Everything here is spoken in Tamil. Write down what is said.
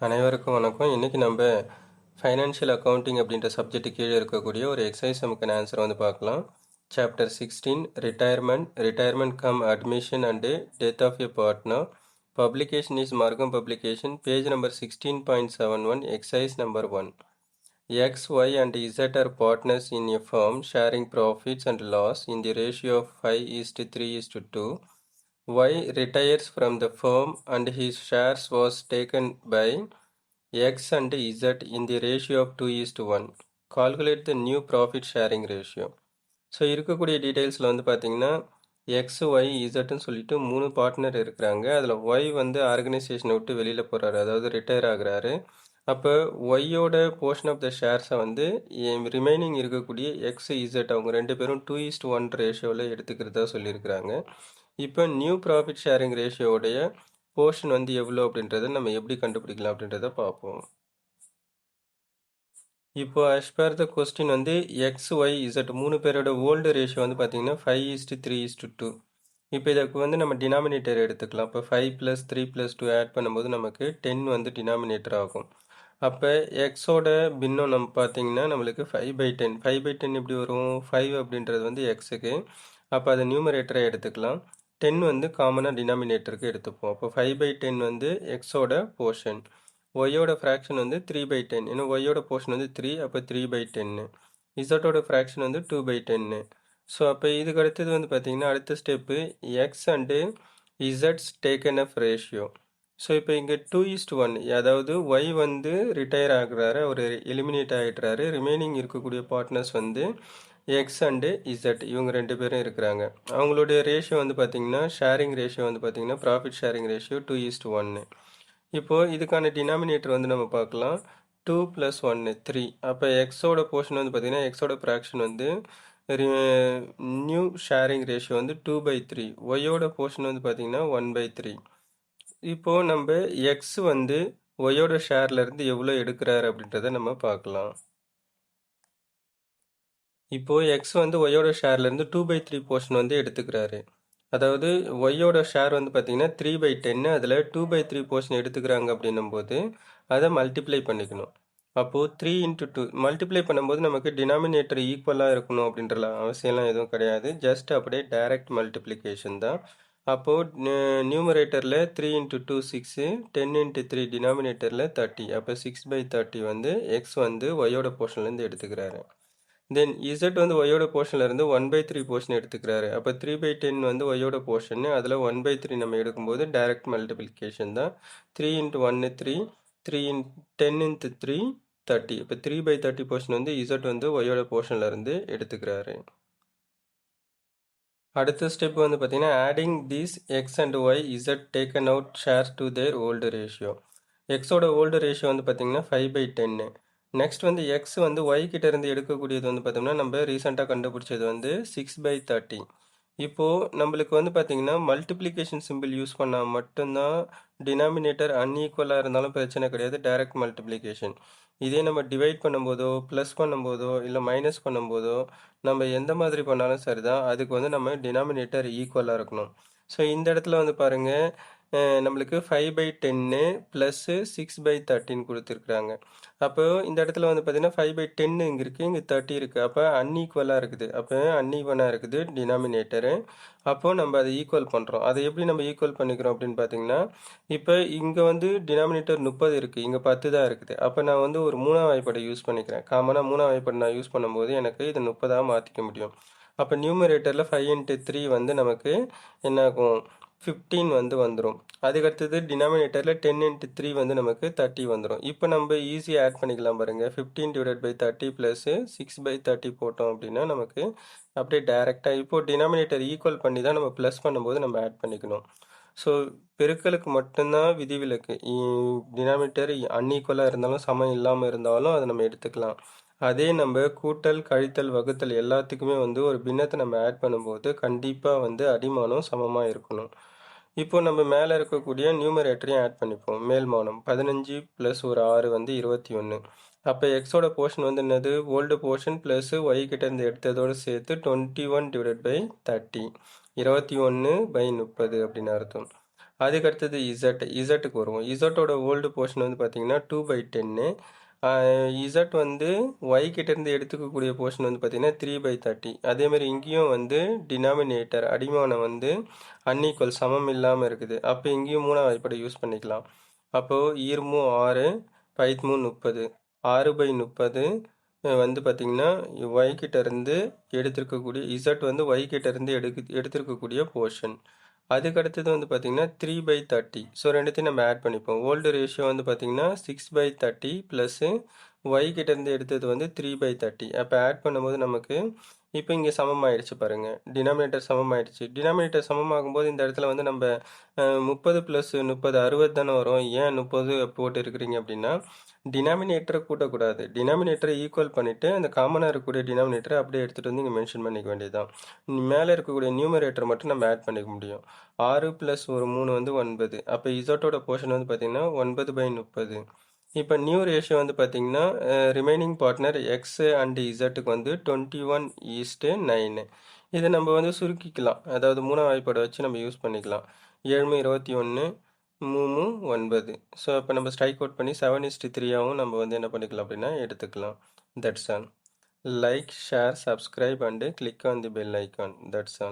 அனைவருக்கும் வணக்கம். இன்றைக்கி நம்ம ஃபைனான்ஷியல் அக்கௌண்டிங் அப்படின்ற சப்ஜெக்ட் கீழே இருக்கக்கூடிய ஒரு எக்ஸசைஸ் நமக்கு ஆன்சர் வந்து பார்க்கலாம். Chapter sixteen retirement retirement cum admission and death of a partner publication is Margham publication page number sixteen point seven one exercise number one X, Y, and Z are partners in a firm sharing profits and loss. In the ratio of 5 is to 3 is to 2. Y retires from the firm and his shares was taken by X and Z in the ratio of 2 is to 1. Calculate the new profit sharing ratio. So இருக்கக்கூடிய டீட்டெயில்ஸில் வந்து பார்த்தீங்கன்னா எக்ஸ் ஒய் இசட்னு சொல்லிட்டு மூணு பார்ட்னர் இருக்கிறாங்க அதில் ஒய் வந்து ஆர்கனைசேஷனை விட்டு வெளியில் போகிறாரு அதாவது ரிட்டையர் ஆகுறாரு அப்போ ஒய்யோட போர்ஷன் ஆஃப் த ஷேர்ஸை வந்து ரிமைனிங் இருக்கக்கூடிய எக்ஸ் இசட் அவங்க ரெண்டு பேரும் டூ இஸ்ட் ஒன் ரேஷியோவில் எடுத்துக்கிறதா சொல்லியிருக்கிறாங்க இப்போ நியூ ப்ராஃபிட் ஷேரிங் ரேஷியோடைய போர்ஷன் வந்து எவ்வளோ அப்படின்றத நம்ம எப்படி கண்டுபிடிக்கலாம் அப்படின்றத பார்ப்போம். இப்போ as per த கொஸ்டின் வந்து எக்ஸ் ஒய் இசட் மூணு பேரோட ஓல்டு ரேஷியோ வந்து பார்த்தீங்கன்னா five is to three is to two இப்போ இதுக்கு வந்து நம்ம டினாமினேட்டர் எடுத்துக்கலாம். இப்போ five plus three plus two add பண்ணும்போது நமக்கு டென் வந்து டினாமினேட்டர் ஆகும். அப்போ எக்ஸோட பின்னம் நம்ம பார்த்தீங்கன்னா நம்மளுக்கு five by ten five by ten எப்படி வரும்? ஃபைவ் அப்படின்றது வந்து எக்ஸுக்கு அப்போ அதை நியூமரேட்டரை எடுத்துக்கலாம். டென் வந்து காமனாக டினாமினேட்டருக்கு எடுத்துப்போம். அப்போ ஃபைவ் பை டென் வந்து எக்ஸோட போர்ஷன் ஒய்யோட ஃப்ராக்ஷன் வந்து த்ரீ பை டென் ஏன்னா ஒய்யோட போர்ஷன் வந்து த்ரீ அப்போ த்ரீ பை டென்னு இசட்டோட ஃப்ராக்ஷன் வந்து டூ பை டென்னு ஸோ அப்போ இதுக்கு அடுத்தது வந்து பார்த்தீங்கன்னா அடுத்த ஸ்டெப்பு எக்ஸ் அண்டு இசட்ஸ் டேக்கன் அஃப் ரேஷியோ ஸோ இப்போ இங்கே டூ இஸ்ட் ஒன் அதாவது ஒய் வந்து ரிட்டையர் ஆகுறாரு அவர் எலிமினேட் ஆகிடுறாரு ரிமைனிங் இருக்கக்கூடிய பார்ட்னர்ஸ் வந்து எக்ஸ் அண்டு இசட் இவங்க ரெண்டு பேரும் இருக்கிறாங்க. அவங்களுடைய ரேஷியோ வந்து பார்த்தீங்கன்னா ஷேரிங் ரேஷியோ வந்து பார்த்தீங்கன்னா profit sharing ratio two is to ஒன்று இப்போது இதுக்கான டினாமினேட்டர் வந்து நம்ம பார்க்கலாம். டூ ப்ளஸ் ஒன்று த்ரீ அப்போ எக்ஸோட போர்ஷன் வந்து பார்த்தீங்கன்னா எக்ஸோட ப்ராக்ஷன் வந்து நியூ ஷேரிங் ரேஷியோ வந்து டூ பை த்ரீ ஒய்யோட போர்ஷன் வந்து பார்த்தீங்கன்னா ஒன் பை த்ரீ இப்போது நம்ம எக்ஸ் வந்து ஒயோட ஷேர்லேருந்து எவ்வளோ எடுக்கிறாரு அப்படின்றத நம்ம பார்க்கலாம். இப்போது எக்ஸ் வந்து ஒயோட ஷேர்லேருந்து டூ பை த்ரீ போர்ஷன் வந்து எடுத்துக்கிறாரு. அதாவது ஒய்யோட ஷேர் வந்து பார்த்தீங்கன்னா த்ரீ பை டென்னு அதில் டூ பை த்ரீ போர்ஷன் எடுத்துக்கிறாங்க அப்படின்னும் போது அதை மல்டிப்ளை பண்ணிக்கணும். அப்போது த்ரீ இன்ட்டு டூ மல்டிப்ளை பண்ணும்போது நமக்கு டினாமினேட்டர் ஈக்குவலாக இருக்கணும் அப்படின்ற அவசியம்லாம் எதுவும் கிடையாது. ஜஸ்ட் அப்படியே டைரக்ட் மல்டிப்ளிகேஷன் தான். அப்போது நியூமரேட்டரில் three into two six ten into three டினாமினேட்டரில் தேர்ட்டி அப்போ சிக்ஸ் பை தேர்ட்டி வந்து எக்ஸ் வந்து ஒய்யோட போர்ஷன்லேருந்து எடுத்துக்கிறாரு. தென் இசட் வந்து ஒய்யோட போர்ஷன்லேருந்து ஒன் பை த்ரீ போர்ஷன் எடுத்துக்கிறாரு. அப்போ த்ரீ பை டென் வந்து ஒய்யோட போர்ஷன் அதில் ஒன் பை த்ரீ நம்ம எடுக்கும்போது டைரக்ட் மல்டிப்ளிகேஷன் தான். த்ரீ இன்ட்டு ஒன்று three three in ten into three thirty இப்போ த்ரீ பை தேர்ட்டி போர்ஷன் வந்து இசட் வந்து ஒய்யோட போர்ஷன்லேருந்து எடுத்துக்கிறாரு. அடுத்த ஸ்டெப் வந்து பார்த்தீங்கன்னா adding these X and Y Z taken out share to their old ratio எக்ஸோட ஓல்டு ரேஷியோ வந்து பார்த்தீங்கன்னா ஃபைவ் பை டென்னு நெக்ஸ்ட் வந்து எக்ஸ் வந்து ஒய் கிட்ட இருந்து எடுக்கக்கூடியது வந்து பார்த்தோம்னா நம்ம ரீசெண்டாக கண்டுபிடிச்சது வந்து சிக்ஸ் பை தேர்ட்டி இப்போது நம்மளுக்கு வந்து பார்த்தீங்கன்னா மல்டிப்ளிகேஷன் சிம்பிள் யூஸ் பண்ணால் மட்டும்தான் டினாமினேட்டர் அன்ஈக்குவலாக இருந்தாலும் பிரச்சனை கிடையாது. டைரக்ட் மல்டிப்ளிகேஷன் இதே நம்ம டிவைட் பண்ணும்போதோ ப்ளஸ் பண்ணும்போதோ இல்லை மைனஸ் பண்ணும்போதோ நம்ம எந்த மாதிரி பண்ணாலும் சரி தான் அதுக்கு வந்து நம்ம டினாமினேட்டர் ஈக்குவலாக இருக்கணும். ஸோ இந்த இடத்துல வந்து பாருங்கள் நம்மளுக்கு ஃபைவ் பை டென்னு ப்ளஸ்ஸு சிக்ஸ் பை தேர்ட்டின்னு கொடுத்துருக்குறாங்க. அப்போ இந்த இடத்துல வந்து பார்த்தீங்கன்னா ஃபைவ் பை டென்னு இங்கே இருக்குது இங்கே தேர்ட்டி இருக்குது அப்போ அன்ஈக்குவலாக இருக்குது. அப்போ அன்ஈவனாக இருக்குது டினாமினேட்டரு அப்போது நம்ம அதை ஈக்குவல் பண்ணுறோம் அதை எப்படி நம்ம ஈக்குவல் பண்ணிக்கிறோம் அப்படின்னு பார்த்தீங்கன்னா இப்போ இங்கே வந்து டினாமினேட்டர் முப்பது இருக்குது இங்கே பத்து தான் இருக்குது. அப்போ நான் வந்து ஒரு மூணாம் வாய்ப்பாடை யூஸ் பண்ணிக்கிறேன். காமனாக மூணாம் வாய்ப்பாடு நான் யூஸ் பண்ணும்போது எனக்கு இதை முப்பதாக மாற்றிக்க முடியும். அப்போ நியூமரேட்டரில் ஃபைவ் இன்ட்டு த்ரீ வந்து நமக்கு என்னாகும்? ஃபிஃப்டீன் வந்து வந்துடும் அதுக்கடுத்தது டினாமினேட்டரில் டென் இன்ட்டு த்ரீ வந்து நமக்கு தேர்ட்டி வந்துடும் இப்போ நம்ம ஈஸியாக ஆட் பண்ணிக்கலாம் பாருங்கள் fifteen divide by thirty plus six by thirty போட்டோம் அப்படின்னா நமக்கு அப்படியே டேரெக்டாக இப்போது டினாமினேட்டர் ஈக்குவல் பண்ணி தான் நம்ம ப்ளஸ் பண்ணும்போது நம்ம ஆட் பண்ணிக்கணும். ஸோ பெருக்கலுக்கு மட்டும்தான் விதிவிலக்கு. டினாமினேட்டர் அன்ஈக்குவலாக இருந்தாலும் சமம் இல்லாமல் இருந்தாலும் அதை நம்ம எடுத்துக்கலாம். அதே நம்ம கூட்டல் கழித்தல் வகுத்தல் எல்லாத்துக்குமே வந்து ஒரு பின்னத்தை நம்ம ஆட் பண்ணும்போது கண்டிப்பாக வந்து அடிமானம் சமமாக இருக்கணும். இப்போ நம்ம மேலே இருக்கக்கூடிய நியூமரேட்டரையும் ஆட் பண்ணிப்போம். மேல் மௌனம் பதினஞ்சு ப்ளஸ் ஒரு ஆறு வந்து இருபத்தி ஒன்று அப்போ எக்ஸோட போர்ஷன் வந்து என்னது? ஓல்டு போர்ஷன் ப்ளஸ் ஒய் கிட்டேருந்து எடுத்ததோடு சேர்த்து twenty one divide by thirty இருபத்தி ஒன்று பை முப்பது அப்படின்னு அர்த்தம். அதுக்கடுத்தது இசட் இசட்டுக்கு வருவோம். இசட்டோட ஓல்டு போர்ஷன் வந்து பார்த்தீங்கன்னா டூ பை டென்னு இசட் வந்து ஒய் கிட்டேருந்து எடுத்துக்கக்கூடிய போர்ஷன் வந்து பார்த்தீங்கன்னா த்ரீ பை தேர்ட்டி அதேமாதிரி இங்கேயும் வந்து டினாமினேட்டர் அடிமானம் வந்து அன்இக்குவல் சமம் இல்லாமல் இருக்குது. அப்போ இங்கேயும் மூணாவது வாய்ப்பாடு யூஸ் பண்ணிக்கலாம். அப்போது ஈர்மு ஆறு பைத்மு முப்பது. ஆறு பை முப்பது வந்து பார்த்திங்கன்னா ஒய் கிட்டேருந்து எடுத்திருக்கக்கூடிய இசட் வந்து ஒய் கிட்டேருந்து எடுக்கு எடுத்திருக்கக்கூடிய போர்ஷன் அதுக்கு அடுத்தது வந்து பார்த்திங்கன்னா த்ரீ பை தேர்ட்டி ஸோ ரெண்டுத்தையும் நம்ம ஆட் பண்ணிப்போம். ஓல்டு ரேஷியோ வந்து பார்த்திங்கன்னா six by thirty plus Y கிட்டேருந்து எடுத்தது வந்து த்ரீ பை தேர்ட்டி அப்போ ஆட் பண்ணும்போது நமக்கு இப்போ இங்கே சமமாயிடுச்சு பாருங்கள் டினாமினேட்டர் சமமாயிடுச்சு டினாமினேட்டர் சமமாகும்போது இந்த இடத்துல வந்து நம்ம முப்பது ப்ளஸ் முப்பது அறுபது தானே வரும். ஏன் முப்பது போட்டு இருக்கிறீங்க அப்படின்னா டினாமினேட்டரை கூட்டக்கூடாது. டினாமினேட்டரை ஈக்குவல் பண்ணிவிட்டு அந்த காமனாக இருக்கக்கூடிய டினாமினேட்டரை அப்படியே எடுத்துகிட்டு வந்து இங்கே மென்ஷன் பண்ணிக்க வேண்டியதுதான். மேலே இருக்கக்கூடிய நியூமரேட்டர் மட்டும் நம்ம ஆட் பண்ணிக்க முடியும். ஆறு ப்ளஸ் ஒரு மூணு வந்து ஒன்பது. அப்போ இசோட்டோட போர்ஷன் வந்து பார்த்திங்கன்னா ஒன்பது பை முப்பது. இப்போ நியூ ரேஷியோ வந்து பார்த்தீங்கன்னா ரிமைனிங் பார்ட்னர் எக்ஸ் அண்ட் இசட்டுக்கு வந்து டுவெண்ட்டி ஒன் ஈஸ்ட்டு நைனு இதை நம்ம வந்து சுருக்கிக்கலாம். அதாவது மூணாம் வாய்ப்பாடை வச்சு நம்ம யூஸ் பண்ணிக்கலாம். ஏழ்மை இருபத்தி ஒன்று மூணு ஒன்பது. ஸோ இப்போ நம்ம ஸ்ட்ரைக் அவுட் பண்ணி செவன் இஸ்டி த்ரீயாகவும் நம்ம வந்து என்ன பண்ணிக்கலாம் அப்படின்னா எடுத்துக்கலாம். That's on like share subscribe and click on the bell icon that's on